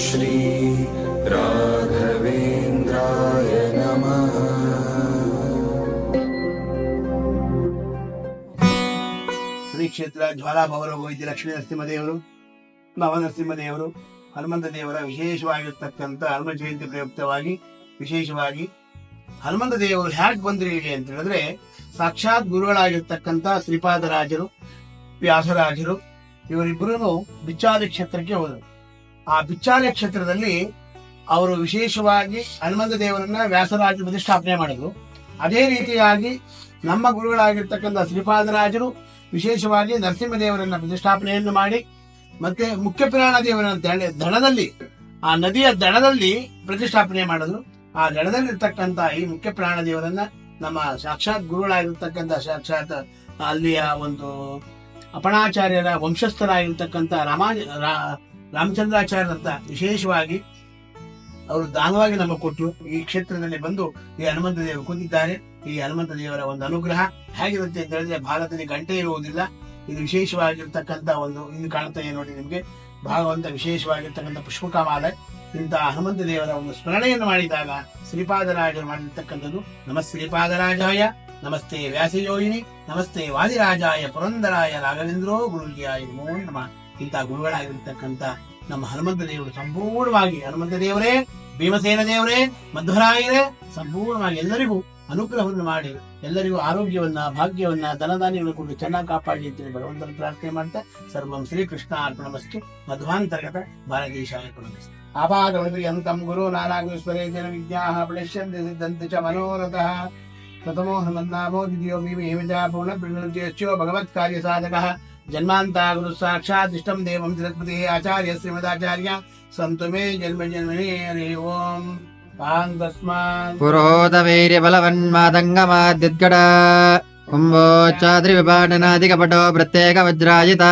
श्री राघवेन्द्राय नमः ಶ್ರೀ ಕ್ಷೇತ್ರ ಜ್ವಾಲಾಭವರ ವೈದ್ಯ ಲಕ್ಷ್ಮೀ ನರಸಿಂಹದೇವರು ನವನರಸಿಂಹದೇವರು ಹನುಮಂತ ದೇವರ ವಿಶೇಷವಾಗಿರ್ತಕ್ಕಂಥ ಹನುಮ ಜಯಂತಿ ಪ್ರಯುಕ್ತವಾಗಿ ವಿಶೇಷವಾಗಿ ಹನುಮಂತ ದೇವರು ಹ್ಯಾಕ್ ಬಂದ್ರು ಹೇಗೆ ಅಂತ ಹೇಳಿದ್ರೆ ಸಾಕ್ಷಾತ್ ಗುರುಗಳಾಗಿರ್ತಕ್ಕಂಥ ಶ್ರೀಪಾದರಾಜರು ವ್ಯಾಸರಾಜರು ಇವರಿಬ್ಬರೂ ಬಿಚ್ಚಾಲಿ ಕ್ಷೇತ್ರಕ್ಕೆ ಹೋದರು ಆ ಬಿಚ್ಚಾಲೆ ಕ್ಷೇತ್ರದಲ್ಲಿ ಅವರು ವಿಶೇಷವಾಗಿ ಹನುಮಂತ ದೇವರನ್ನ ವ್ಯಾಸರಾಜ ಪ್ರತಿಷ್ಠಾಪನೆ ಮಾಡಿದ್ರು. ಅದೇ ರೀತಿಯಾಗಿ ನಮ್ಮ ಗುರುಗಳಾಗಿರ್ತಕ್ಕಂಥ ಶ್ರೀಪಾದರಾಜರು ವಿಶೇಷವಾಗಿ ನರಸಿಂಹದೇವರನ್ನ ಪ್ರತಿಷ್ಠಾಪನೆಯನ್ನು ಮಾಡಿ, ಮತ್ತೆ ಮುಖ್ಯ ಪ್ರಾಣ ದೇವರನ್ನ ಹೇಳಿ ದಡದಲ್ಲಿ ಆ ನದಿಯ ದಡದಲ್ಲಿ ಪ್ರತಿಷ್ಠಾಪನೆ ಮಾಡಿದ್ರು. ಆ ದಡದಲ್ಲಿರ್ತಕ್ಕಂಥ ಈ ಮುಖ್ಯ ಪ್ರಾಣ ದೇವರನ್ನ ನಮ್ಮ ಸಾಕ್ಷಾತ್ ಗುರುಗಳಾಗಿರ್ತಕ್ಕಂಥ ಸಾಕ್ಷಾತ್ ಅಲ್ಲಿಯ ಒಂದು ಅಪಣಾಚಾರ್ಯರ ವಂಶಸ್ಥರಾಗಿರ್ತಕ್ಕಂಥ ರಾಮಾ ರಾಮಚಂದ್ರಾಚಾರ್ಯರಂತ ವಿಶೇಷವಾಗಿ ಅವರು ದಾನವಾಗಿ ನಮಗೆ ಕೊಟ್ಟು ಈ ಕ್ಷೇತ್ರದಲ್ಲಿ ಬಂದು ಈ ಹನುಮಂತ ದೇವರು ಕುಂತಿದ್ದಾರೆ. ಈ ಹನುಮಂತ ದೇವರ ಒಂದು ಅನುಗ್ರಹ ಹೇಗಿರುತ್ತೆ ಅಂತ ಹೇಳಿದ್ರೆ ಭಾರತದಲ್ಲಿ ಗಂಟೆ ಇರುವುದಿಲ್ಲ. ಇದು ವಿಶೇಷವಾಗಿರ್ತಕ್ಕಂಥ ಒಂದು ಇದು ಕಾಣ್ತಾ ಇದೆ ನೋಡಿ ನಿಮಗೆ. ಭಾಗವಂತ ವಿಶೇಷವಾಗಿರ್ತಕ್ಕಂಥ ಪುಷ್ಪಕಮಾಲೆ. ಇಂತಹ ಹನುಮಂತ ದೇವರ ಒಂದು ಸ್ಮರಣೆಯನ್ನು ಮಾಡಿದಾಗ ಶ್ರೀಪಾದರಾಜರು ಮಾಡಿರ್ತಕ್ಕಂಥದ್ದು. ನಮ ಶ್ರೀಪಾದರಾಜಾಯ, ನಮಸ್ತೆ ವ್ಯಾಸಯೋಗಿನಿ ನಮಸ್ತೆ ವಾದಿರಾಜಾಯ, ಪುರಂದರಾಯ, ರಾಘವೇಂದ್ರೋ ಗುರುಜಿಯಾಯ ನಮಃ. ಇಂತಹ ಗುರುಗಳಾಗಿರ್ತಕ್ಕಂಥ ನಮ್ಮ ಹನುಮಂತ ದೇವರು ಸಂಪೂರ್ಣವಾಗಿ, ಹನುಮಂತ ದೇವರೇ, ಭೀಮಸೇನ ದೇವರೇ ಮಧ್ವರಾಯರೇ ಸಂಪೂರ್ಣವಾಗಿ ಎಲ್ಲರಿಗೂ ಅನುಗ್ರಹವನ್ನು ಮಾಡಿ, ಎಲ್ಲರಿಗೂ ಆರೋಗ್ಯವನ್ನ, ಭಾಗ್ಯವನ್ನ, ಧನಧಾನ್ಯಗಳನ್ನು ಕೊಟ್ಟು ಚೆನ್ನಾಗಿ ಕಾಪಾಡಿ ಅಂತೇಳಿ ಭಗವಂತನ ಪ್ರಾರ್ಥನೆ ಮಾಡ್ತಾ ಸರ್ವಂ ಶ್ರೀಕೃಷ್ಣ ಅರ್ಪಣಮಸ್ತು. ಮಧ್ವಾಂತರ್ಗತ ಭಾರತೀಶಾಯ ಪ್ರಣಮಸ್ತು ಆಪಾದಂ ಗುರು ನಾನಾಗೇಶ್ವರೇ ಜನ ವಿದ್ಯಾಹ ಪ್ರಣಶ್ಯಂತಿ ಸಿದ್ಧಂತೆ ಚ ಮನೋರಥ. ಪ್ರಥಮೋ ಹನುಮನ್ನಾಮೋ ದ್ವಿತೀಯೋ ಭೀಮೇಮಿಜ ಪೂರ್ಣ ಪ್ರಣಜ್ಯಶ್ಚೋ ಭಗವತ್ ಕಾರ್ಯ ಸಾಧಕಃ. జన్మాంతా గురు సాక్షాత్ ఇష్టం దేవం తిరస్పతి ఆచార్య శ్రీమదాచార్య సంతు మే జన్మ జన్మని హరి ఓం పురోద వీర్య బలవన్మాదంగమాద్యుద్గడ కుంభోచాద్రి విపాటనాదికపటో ప్రత్యేక వజ్రాజితా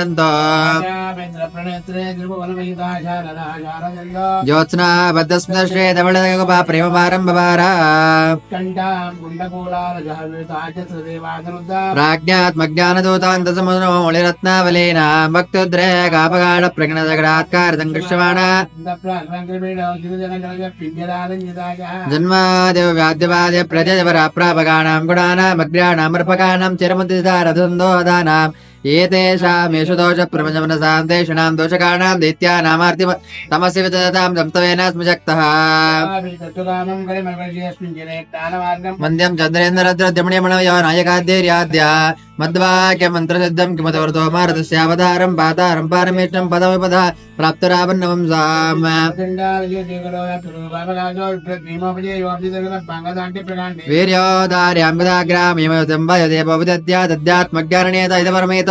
ఆనందో జ్యోత్స్నా బద్ధస్మృశ్రే తమిళగోపా ప్రేమ పారంభవార ప్రాజ్ఞాత్మజ్ఞానదూతాంతసమౌళిరత్నావలీనా ప్రజ్ఞ జగడాత్కారితం కృష్ణవాణ జన్మాదేవ వ్యాధ్యవాదే చిరముదిదారధుందోదానాం एतेषामेषु दोषप्रपञ्चमनसां तेषाणां दोषकाणां दैत्यानामार्ति तमसि विदतां जप्तवेन स्मजक्तः मन्द्यं चन्द्रेन्द्रद्रद्यमणीमणयो मद्वाक्यमन्त्रसिद्धं किमतवर्तो पातारं पारमेष्टं इदपरमेत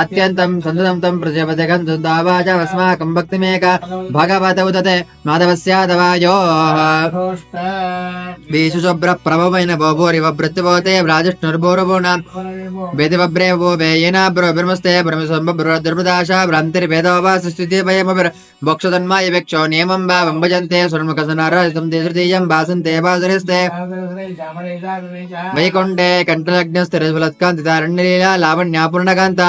अत्यन्तं सन्ततं तं प्रजपते गन्धुदावाचमस्माकं भक्तिमेक भगवत उदते माधवस्यादवायोः विशुशुभ्र प्रभवेन भोभूरिव वृत्तिभवते व्राजिष्णुर्भूरभूणाम् वेदिवब्रे वो वेयेन ब्रो ब्रह्मस्ते ब्रह्मसम्भ्रुदाशा भ्रान्तिर्भेदोपासस्थिति भयमभिर् मोक्षतन्माय वेक्षो नियमं वा वम्भजन्ते सुर्मुखसनारहितं ते तृतीयं वासन्ते वासुरिस्ते वैकुण्ठे कण्ठलग्नस्थिरज्वलत्कान्तितारण्यलीला लावण्यापूर्णकान्ता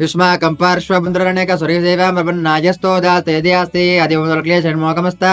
युष्माकं पार्श्वपुन्द्ररणेक सुरीसेवामर्पन्नायस्तोदास्ते यदि अस्ति अधिमुदलक्लेशन्मोकमस्ता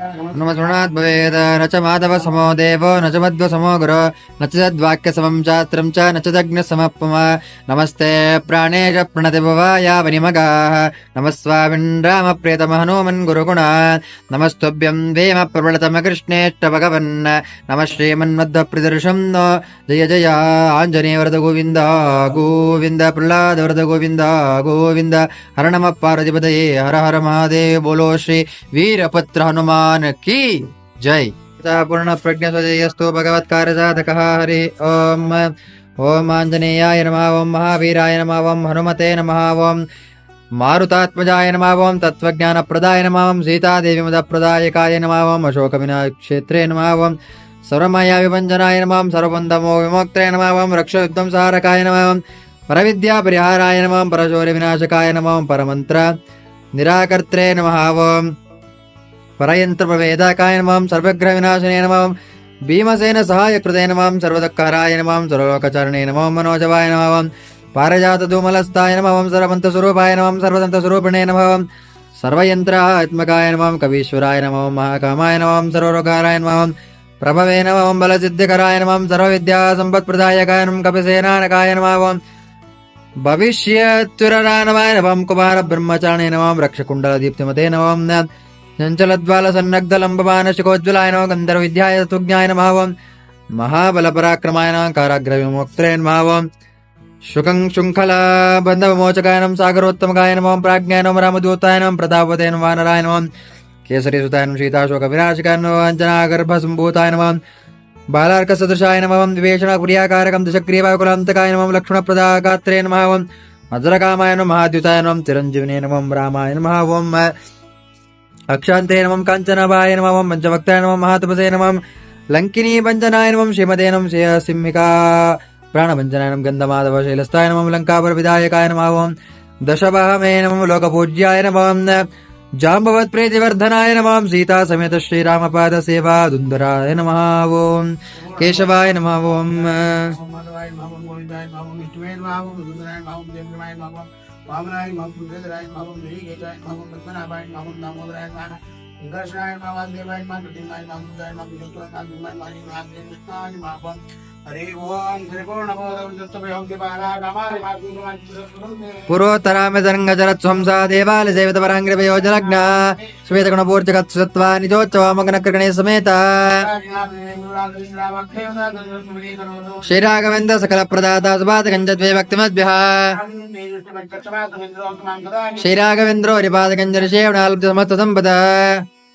न च माधव समो देवो न च मध्व समो गुरो न च तद्वाक्यसमं चात्रं च न च दग्नसमप्पम नमस्ते प्राणेश प्रणति भवायावनिमगाः नमः स्वामिन् रामप्रियतम हनुमन् गुरुगुणात् नमस्तुभ्यं वेम प्रबलतम कृष्णेष्ट भगवन् नमः श्रीमन्मध्वप्रदर्शं नो जय जय आञ्जनेयवरद गोविन्द गोविन्द प्रह्लादवरद गोविन्द गोविन्द हर नमः पार्वतीपदये हर हर महादेव बोलो श्री वीरपुत्र हनुमान की जय पूर्ण प्रज्ञस्वजयस्तु भगवत्कार्यसाधकः हरि ओम् ओम आञ्जनेयाय नमः ॐ महावीराय नमः ॐ हनुमते नमः ॐ मारुतात्मजाय नमः ॐ तत्त्वज्ञानप्रदाय नमः ॐ सीतादेवीमुदप्रदायकाय नमः ॐ अशोकविनाक्षेत्रे नमः ॐ सर्वमया विभञ्जनाय नमः सर्वबन्धमो विमोक्त्रे नमः ॐ रक्षविध्वंसहारकाय नमः ॐ परविद्यापरिहाराय नमः परशौर्यविनाशकाय नमः ॐ परमन्त्र निराकर्त्रे नमः ॐ పరయంత్రేదాకాయ నమాం సర్వగ్రహ వినాశనే నమాం భీమసేన సహాయ కృదయ నమాం సర్వదక్కారాయ నమాం సర్వలోకచరణే నమాం మనోజవాయ నమాం పారజాత ధూమలస్థాయ నమాం సర్వంత స్వరూపాయ నమాం సర్వదంత స్వరూపిణే నమాం సర్వయంత్రాత్మకాయ నమాం కవీశ్వరాయ నమాం మహాకామాయ నమాం సర్వరోగారాయ నమాం ప్రభవే నమాం బలసిద్ధికరాయ నమాం సర్వవిద్యా సంపత్ప్రదాయకాయ నమం కపిసేనానకాయ నమాం భవిష్యత్తురరానమాయ నమాం కుమార బ్రహ్మచారణే నమాం రక్షకుండల దీప్తిమతే నమాం नमः ॐ भविष्यत्युररानवाय नमः ॐ कुमारब्रह्मचारिणे नमः ॐ रक्षकुण्डलदीप्तिमते नमः ॐ चञ्चलद्वालसन्नग्धलम्बमानशिकोज्ज्वलाय नमः गन्धर्वविद्याय तत्त्वज्ञाय नमः ॐ महाबलपराक्रमाय नमः काराग्रविमोक्त्रे नमः ॐ शुकं शृङ्खलाबन्धविमोचकाय नमः सागरोत्तमकाय नमः ॐ प्राज्ञाय नमः रामदूताय नमः प्रतापते नमः वानराय नमः केसरीसुताय नमः सीताशोकविनाशकाय नमः अञ्जनागर्भसम्भूताय नमः बालार्कसदृशाय नमः ॐ विवेचनप्रियाकारकं दशक्रियवाकुलान्तकाय नमः लक्ष्मणप्रदागात्रे नमः ॐ भद्रकामाय नमः महाद्युताय नमः चिरञ्जीविने नमः रामाय नमः ॐ अक्षान्ते नमः काञ्चनभाय नमः ॐ पञ्चभक्ताय नमः, महातपसे नमः, लङ्किनी पञ्चनाय नमः, श्रीमते नमः सिंहिका प्राणभञ्जनाय नमः शैलस्ताय नमः, लङ्कापरविधायकाय नमः दशवाहमे नमः, लोकपूज्याय नमः, जाम्बवत्प्रीतिवर्धनाय नमः सीता समेत श्रीरामपाद सेवा दुन्दराय नमः ॐ केशवाय नमः ॐ वामनाय माम पुंडराय माम निरीगेशाय मम पद्मनाभाय मम दामोदराय माम इंद्रशाय मम वासुदेवाय मम प्रतिमाय मम जय मम विष्णुवाय मम भीमाय मम कृष्णाय माम పురోత్తరామితరంగజరత్వంసా దేవాలసేవితపరాంగ్రవయోజనజ్ఞ శ్వేతగుణపూర్తికత్సత్వా నిజోత్సవామగ్నకృగణే సమేత శ్రీరాఘవేంద్ర సకల ప్రదాత సుపాదకంజద్వే భక్తిమద్భ్య సంపద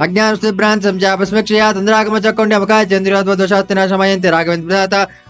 అజ్ఞాన భ్రాంతం జాపస్మక్షయా తంద్రాగమ చక్కొండి అవకాశం చంద్రోద్వ దోషాత్తిన శమయంతి రాఘవేంద్ర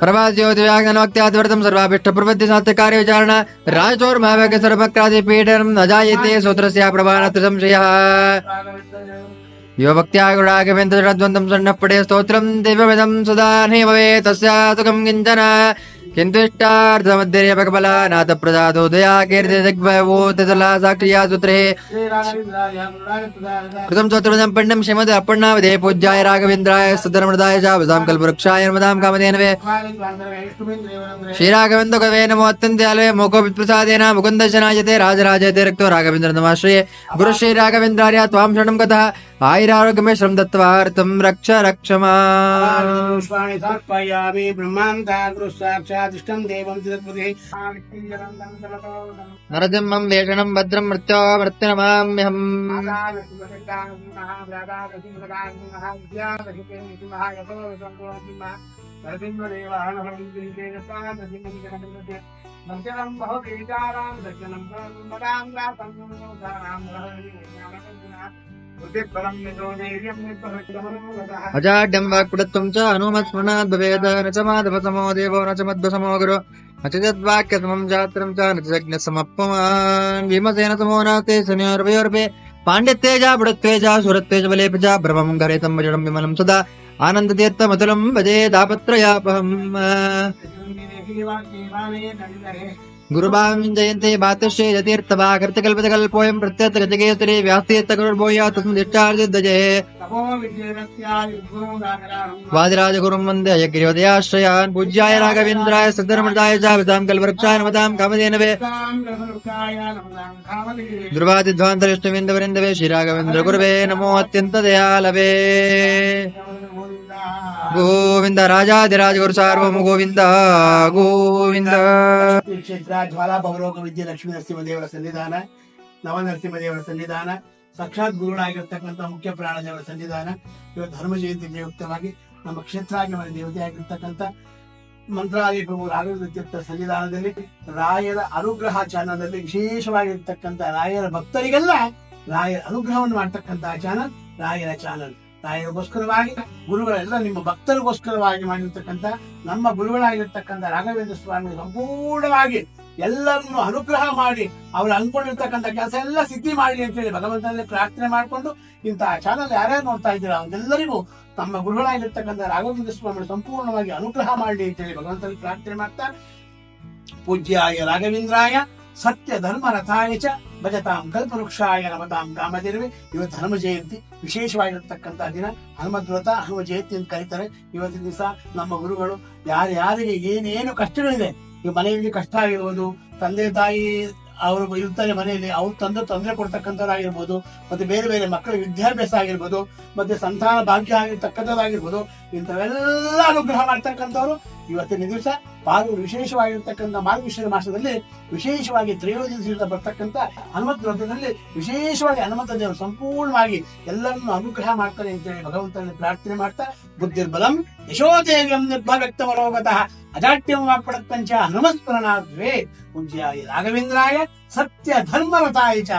प्रभास ज्योति व्याघन अत्यादवर्तम सर्वापिष्ट प्रवृत्ति शास्त्र कार्य विचारण राजचोर महावैग सर्वक्रादि सर्वक्रादिपीठं न जायते सूत्रस्य प्रभान संशय यो भक्त्यागुणागमेन्द्रद्वन्द्वं सन्नः पठे स्तोत्रं दिव्यमिदं सदा भवे तस्या सुखम किंचन। किन्तुष्टार्थमध्यर्य भगबल नाथ प्रदातो दया कीर्ति दिग्भवो ततला साक्षिया सूत्रे कृतं स्तोत्रमदं पण्डं श्रीमद् अप्पण्णावदे पूज्याय राघवेन्द्राय सुधर्मृदाय शावसां कल्पवृक्षाय नमदां कामधेनवे श्रीराघवेन्द्रकवे नमो अत्यन्ते अलवे मोको विप्रसादेन मुकुन्दशनायते राजराजयते रक्तो राघवेन्द्र नमाश्रये गुरु श्रीराघवेन्द्रार्य त्वां शरणं गतः आयुरारोग्यमेश्वरं दत्त्वार्थं रक्ष रक्षमा पुष्पाणि समर्पयामि ब्रह्मान्ता गुरुसाक्षात् తిష్టం దేవం నరసింహం వేషణం భద్రం మృత్యో మృత్యునమామ్యహం దర్శనం బహు దర్శనం అజాడ్యం వాక్పుడత్వం చ అనుమస్మరణాద్ భవేద నచమాధవసమో దేవో నచమద్వసమో గురు నచద్వాక్యతమం జాత్రం చ నచజ్ఞ సమప్పమాన్ భీమసేన సమో నాతే శనియోర్వయోర్వే పాండిత్యేజ బుడత్వేజ సురత్వేజ బలేపజ భ్రమం గరేతం వజడం విమలం సదా ఆనందతీర్థమతులం భజే దాపత్రయాపహం बुडत्वेज सुरत्वेज बलेपि च भ्रमं घरेतं वजनं विमलं सदा आनन्दतीर्थमतुलं भजे तापत्रयापहम् गुरुभावं जयन्ते भातश्री यतीर्थवा कृतकल्पितकल्पोऽयं प्रत्यर्थगजगेसरी व्यास्तीर्थगुरुर्भूया तस्मदिष्टार्जिद्दजे वादिराजगुरुं वन्दे यज्ञोदयाश्रयान् पूज्याय राघवेन्द्राय सद्धर्मदाय च वितां कल्पवृक्षाय नमतां कामधेनवे ध्रुवादिध्वान्तरिष्टविन्दवरिन्दवे श्रीराघवेन्द्र गुरुवे नमो अत्यन्तदयालवे ಗೋವಿಂದ ರಾಜಾಧಿರಾಜ ಗುರು ಸಾರ್ವಭೌಮ ಗೋವಿಂದ ಗೋವಿಂದ. ಕ್ಷೇತ್ರ ಜ್ವಾಲಾ ಭವರೋಗ ವಿದ್ಯೆ ಲಕ್ಷ್ಮೀ ನರಸಿಂಹದೇವರ ಸನ್ನಿಧಾನ ನವನರಸಿಂಹದೇವರ ಸನ್ನಿಧಾನ, ಸಾಕ್ಷಾತ್ ಗುರುಗಳಾಗಿರ್ತಕ್ಕಂಥ ಮುಖ್ಯ ಪ್ರಾಣದೇವರ ಸನ್ನಿಧಾನ, ಇವತ್ತು ಧರ್ಮ ಜಯಂತಿ ಪ್ರಯುಕ್ತವಾಗಿ ನಮ್ಮ ಕ್ಷೇತ್ರಾಂಗನ ದೇವತೆ ಆಗಿರ್ತಕ್ಕಂಥ ಮಂತ್ರಾಲಯ ಪ್ರಭು ರಾಘವೇಂದ್ರ ತೀರ್ಥ ಸನ್ನಿಧಾನದಲ್ಲಿ ರಾಯರ ಅನುಗ್ರಹ ಚಾನಲ್ನಲ್ಲಿ ವಿಶೇಷವಾಗಿರ್ತಕ್ಕಂಥ ರಾಯರ ಭಕ್ತರಿಗೆಲ್ಲ ರಾಯರ ಅನುಗ್ರಹವನ್ನು ಮಾಡ್ತಕ್ಕಂಥ ಚಾನಲ್, ರಾಯರ ಚಾನಲ್. ರಾಯರಿಗೋಸ್ಕರವಾಗಿ ಗುರುಗಳೆಲ್ಲ ನಿಮ್ಮ ಭಕ್ತರಿಗೋಸ್ಕರವಾಗಿ ಮಾಡಿರ್ತಕ್ಕಂಥ, ನಮ್ಮ ಗುರುಗಳಾಗಿರ್ತಕ್ಕಂಥ ರಾಘವೇಂದ್ರ ಸ್ವಾಮಿ ಸಂಪೂರ್ಣವಾಗಿ ಎಲ್ಲರನ್ನು ಅನುಗ್ರಹ ಮಾಡಿ, ಅವ್ರು ಅನ್ಕೊಂಡಿರ್ತಕ್ಕಂಥ ಕೆಲಸ ಎಲ್ಲ ಸಿದ್ಧಿ ಮಾಡಲಿ ಅಂತೇಳಿ ಭಗವಂತನಲ್ಲಿ ಪ್ರಾರ್ಥನೆ ಮಾಡಿಕೊಂಡು ಇಂತಹ ಚಾನಲ್ ಯಾರ್ಯಾರು ನೋಡ್ತಾ ಇದ್ದೀರಾ ಅವರೆಲ್ಲರಿಗೂ ತಮ್ಮ ಗುರುಗಳಾಗಿರ್ತಕ್ಕಂಥ ರಾಘವೇಂದ್ರ ಸ್ವಾಮಿ ಸಂಪೂರ್ಣವಾಗಿ ಅನುಗ್ರಹ ಮಾಡಲಿ ಅಂತೇಳಿ ಭಗವಂತನಲ್ಲಿ ಪ್ರಾರ್ಥನೆ ಮಾಡ್ತಾ, ಪೂಜ್ಯಾಯ ರಾಘವೇಂದ್ರಾಯ ಸತ್ಯ ಧರ್ಮ ರಥಾಯ ಚ ಭಜತಾಂ ಕಲ್ಪವೃಕ್ಷಾಯ ನಮತಾಂ ಕಾಮದಿರುವೆ ಇವತ್ತು ಹನುಮ ಜಯಂತಿ ವಿಶೇಷವಾಗಿರ್ತಕ್ಕಂಥ ದಿನ. ಹನುಮದ್ವ್ರತ ಹನುಮ ಜಯಂತಿ ಅಂತ ಕರೀತಾರೆ. ಇವತ್ತಿನ ದಿವಸ ನಮ್ಮ ಗುರುಗಳು ಯಾರ್ಯಾರಿಗೆ ಏನೇನು ಕಷ್ಟಗಳಿದೆ, ಈ ಮನೆಯಲ್ಲಿ ಕಷ್ಟ ಆಗಿರ್ಬೋದು, ತಂದೆ ತಾಯಿ ಅವರು ಇರ್ತಾರೆ ಮನೆಯಲ್ಲಿ, ಅವ್ರು ತಂದೆ ತೊಂದರೆ ಕೊಡ್ತಕ್ಕಂಥದ್ದಾಗಿರ್ಬೋದು ಮತ್ತೆ ಬೇರೆ ಬೇರೆ ಮಕ್ಕಳ ವಿದ್ಯಾಭ್ಯಾಸ ಆಗಿರ್ಬೋದು, ಮತ್ತೆ ಸಂತಾನ ಭಾಗ್ಯ ಆಗಿರ್ತಕ್ಕಂಥದ್ದಾಗಿರ್ಬೋದು, ಇಂಥವೆಲ್ಲ ಅನುಗ್ರಹ ಮಾಡ್ತಕ್ಕಂಥವ್ರು ಇವತ್ತಿನ ದಿವಸ ಪಾಲು ವಿಶೇಷವಾಗಿರ್ತಕ್ಕಂಥ ಮಾರ್ಗಶಿರ ಮಾಸದಲ್ಲಿ ವಿಶೇಷವಾಗಿ ತ್ರಯೋದಶಿಯಿಂದ ಬರ್ತಕ್ಕಂಥ ಹನುಮಂತ ವ್ರತದಲ್ಲಿ ವಿಶೇಷವಾಗಿ ಹನುಮಂತ ದೇವರು ಸಂಪೂರ್ಣವಾಗಿ ಎಲ್ಲರನ್ನು ಅನುಗ್ರಹ ಮಾಡ್ತಾರೆ ಅಂತೇಳಿ ಭಗವಂತನಲ್ಲಿ ಪ್ರಾರ್ಥನೆ ಮಾಡ್ತಾ, ಬುದ್ಧಿರ್ಬಲಂ ಯಶೋಧೇವ್ಯಂ ನಿರ್ಭವ್ಯಕ್ತ ಮನೋಗತಃ ಅಜಾಟ್ಯಂ ವಾಕ್ಪಡತ್ತಂಚ ಹನುಮಸ್ಮರಣಾದ್ವೇ ಪೂಜ್ಯಾಯ ರಾಘವೇಂದ್ರಾಯ ಸತ್ಯ ಧರ್ಮರತಾಯ ಚ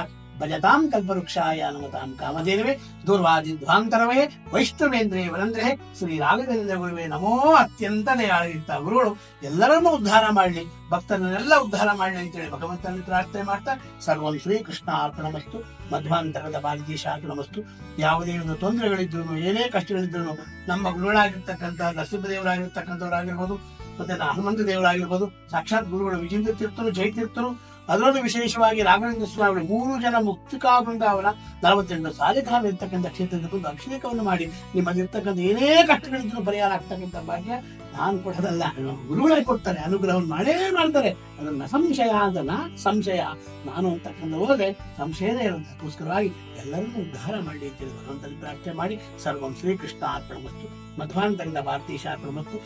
ಭಜತಾಂ ಕಲ್ಪವೃಕ್ಷಾಯ ನಮತಾಂ ಕಾಮಧೇನವೇ ದೂರ್ವಾದಿ ಧ್ವಾಂತರವೇ ವೈಷ್ಣವೇಂದ್ರೇ ವರಂದ್ರೆ ಶ್ರೀ ರಾಘವೇಂದ್ರ ಗುರುವೇ ನಮೋ ಅತ್ಯಂತ ದಯಾಳಿತ ಗುರುಗಳು ಎಲ್ಲರನ್ನೂ ಉದ್ಧಾರ ಮಾಡಲಿ, ಭಕ್ತರನ್ನೆಲ್ಲ ಉದ್ಧಾರ ಮಾಡಲಿ ಅಂತೇಳಿ ಭಗವಂತನ ಪ್ರಾರ್ಥನೆ ಮಾಡ್ತಾ ಸರ್ವಂ ಕೃಷ್ಣ ಅರ್ಪಣಮಸ್ತು ಮಧ್ವಾಂತರದ ಭಾರತೀಶ ಅರ್ಪಣಮಸ್ತು ಯಾವುದೇ ಒಂದು ತೊಂದರೆಗಳಿದ್ರು ಏನೇ ಕಷ್ಟಗಳಿದ್ರು ನಮ್ಮ ಗುರುಗಳಾಗಿರ್ತಕ್ಕಂಥ ನರಸಿಂಹದೇವರಾಗಿರ್ತಕ್ಕಂಥವರಾಗಿರ್ಬೋದು ಮತ್ತೆ ಹನುಮಂತ ದೇವರಾಗಿರ್ಬೋದು ಸಾಕ್ಷಾತ್ ಗುರುಗಳು ವಿಜೇಂದ್ರ ತೀರ್ಥರು ಜಯತೀರ್ಥರು ಅದರಲ್ಲೂ ವಿಶೇಷವಾಗಿ ರಾಘವೇಂದ್ರ ಸ್ವಾಮಿ ಮೂರು ಜನ ಮುಕ್ತಿಕಾ ಅವರ ನಲವತ್ತೆಂಟು ಸಾಲಿಗ್ರಾಮ ಇರ್ತಕ್ಕಂಥ ಕ್ಷೇತ್ರದ ಬಂದು ಅಭಿಷೇಕವನ್ನು ಮಾಡಿ. ನಿಮ್ಮಲ್ಲಿರ್ತಕ್ಕಂಥ ಏನೇ ಕಷ್ಟಗಳಿದ್ರು ಪರಿಹಾರ ಆಗ್ತಕ್ಕಂಥ ಭಾಗ್ಯ ನಾನು ಕೊಡೋದಲ್ಲ. ಗುರುಗಳೇ ಕೊಡ್ತಾರೆ, ಅನುಗ್ರಹವನ್ನು ಮಾಡೇ ಮಾಡ್ತಾರೆ. ಅದನ್ನ ಸಂಶಯ ಅದನ್ನ ಸಂಶಯ. ನಾನು ಅಂತಕ್ಕಂಥ ಹೋದೆ ಸಂಶಯನೇ ಇರೋದಕ್ಕೋಸ್ಕರವಾಗಿ ಎಲ್ಲರನ್ನೂ ಉದ್ಧಾರ ಮಾಡಿ ಅಂತೇಳಿ ಭಗವಂತನ ಪ್ರಾರ್ಥನೆ ಮಾಡಿ. ಸರ್ವಂ ಶ್ರೀಕೃಷ್ಣ ಅರ್ಪಣ ಮತ್ತು ಮಧ್ವಾನಂದ ಭಾರತೀಶ ಅರ್ಪಣ ಮತ್ತು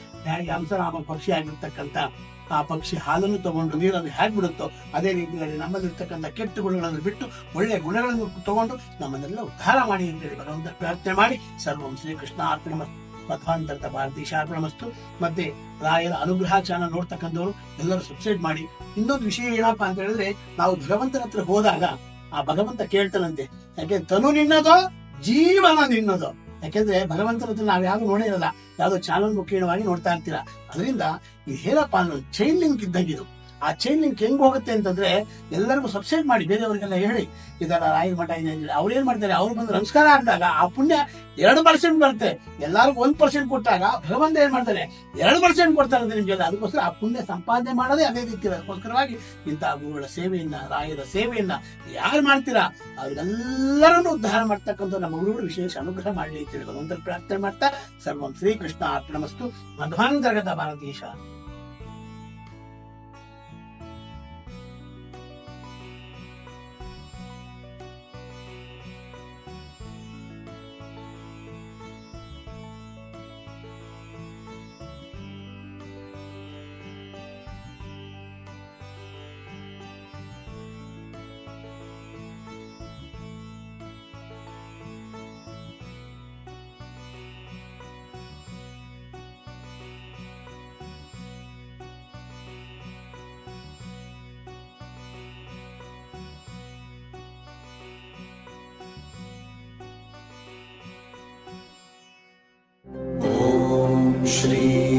ಹಂಸರಾಮ ಪಕ್ಷಿ ಆಗಿರ್ತಕ್ಕಂಥ ಆ ಪಕ್ಷಿ ಹಾಲನ್ನು ತಗೊಂಡು ನೀರನ್ನು ಹೇಗೆ ಬಿಡುತ್ತೋ ಅದೇ ರೀತಿಯಲ್ಲಿ ನಮ್ಮಲ್ಲಿರ್ತಕ್ಕಂಥ ಕೆಟ್ಟ ಗುಣಗಳನ್ನು ಬಿಟ್ಟು ಒಳ್ಳೆಯ ಗುಣಗಳನ್ನು ತಗೊಂಡು ನಮ್ಮನ್ನೆಲ್ಲ ಉದ್ಧಾರ ಮಾಡಿ ಅಂತೇಳಿ ಭಗವಂತ ಪ್ರಾರ್ಥನೆ ಮಾಡಿ ಸರ್ವಂ ಶ್ರೀಕೃಷ್ಣ ಅರ್ಪಣ ಮಧ್ವಾಂತರದ ಭಾರತೀಶ ಅರ್ಪಣ ಮತ್ತು ಮತ್ತೆ ರಾಯರ ಅನುಗ್ರಹ ಚಾನಲ್ ನೋಡ್ತಕ್ಕಂಥವ್ರು ಎಲ್ಲರೂ ಸಬ್ಸ್ಕ್ರೈಬ್ ಮಾಡಿ. ಇನ್ನೊಂದು ವಿಷಯ ಏನಪ್ಪ ಅಂತ ಹೇಳಿದ್ರೆ ನಾವು ಭಗವಂತನ ಹತ್ರ ಹೋದಾಗ ಆ ಭಗವಂತ ಕೇಳ್ತಾನಂತೆ, ಯಾಕೆ ತನು ನಿನ್ನದೋ, ಜೀವನ ನಿನ್ನದೋ? ಯಾಕೆಂದ್ರೆ ಭಗವಂತನ ನಾವು ಯಾವ್ದು ನೋಡೇ ಇರಲ್ಲ. ಯಾವ್ದೋ ಚಾನಲ್ ಮುಖೇಣವಾಗಿ ನೋಡ್ತಾ ಇರ್ತೀರಾ. ಅದರಿಂದ ಇದು ಹೇಳಪ್ಪ ಅನ್ನೋ ಚೈನ್ ಲಿಂಕ್ ಇದ್ದಂಗಿದು ಆ ಚೈನ್ ಲಿಂಕ್ ಹೆಂಗ್ ಹೋಗುತ್ತೆ ಅಂತಂದ್ರೆ ಎಲ್ಲರಿಗೂ ಸಬ್ಸ್ಕ್ರೈಬ್ ಮಾಡಿ, ಬೇರೆಯವರಿಗೆಲ್ಲ ಹೇಳಿ. ಇದರ ರಾಯರ ಮಠ ಇದೆ ಅವ್ರು ಏನ್ ಮಾಡ್ತಾರೆ? ಅವ್ರು ಬಂದು ನಮಸ್ಕಾರ ಆಡಿದಾಗ ಆ ಪುಣ್ಯ ಎರಡು ಪರ್ಸೆಂಟ್ ಬರುತ್ತೆ. ಎಲ್ಲರಿಗೂ ಒಂದ್ ಪರ್ಸೆಂಟ್ ಕೊಟ್ಟಾಗ ಭಗವಂತ ಏನ್ ಮಾಡ್ತಾರೆ? ಎರಡು ಪರ್ಸೆಂಟ್ ಕೊಡ್ತಾರೆ ನಿಮ್ಗೆ ಅದಕ್ಕೋಸ್ಕರ ಆ ಪುಣ್ಯ ಸಂಪಾದನೆ ಮಾಡೋದೇ ಅದೇ ರೀತಿ. ಅದಕ್ಕೋಸ್ಕರವಾಗಿ ಇಂತಹ ಗುರುಗಳ ಸೇವೆಯನ್ನ, ರಾಯರ ಸೇವೆಯನ್ನ ಯಾರು ಮಾಡ್ತೀರಾ? ಅವ್ರಿಗೆಲ್ಲರನ್ನು ಉದ್ಧಾರ ಮಾಡ್ತಕ್ಕಂಥ ನಮ್ಮ ಗುರುಗಳು ವಿಶೇಷ ಅನುಗ್ರಹ ಮಾಡಲಿ ಅಂತ ಹೇಳಿ ಭಗವಂತನ ಪ್ರಾರ್ಥನೆ ಮಾಡ್ತಾ, ಸರ್ವಂ ಶ್ರೀಕೃಷ್ಣ ಅರ್ಪಣಮಸ್ತು ಜಗದ ಭಾರತೀಶ. श्री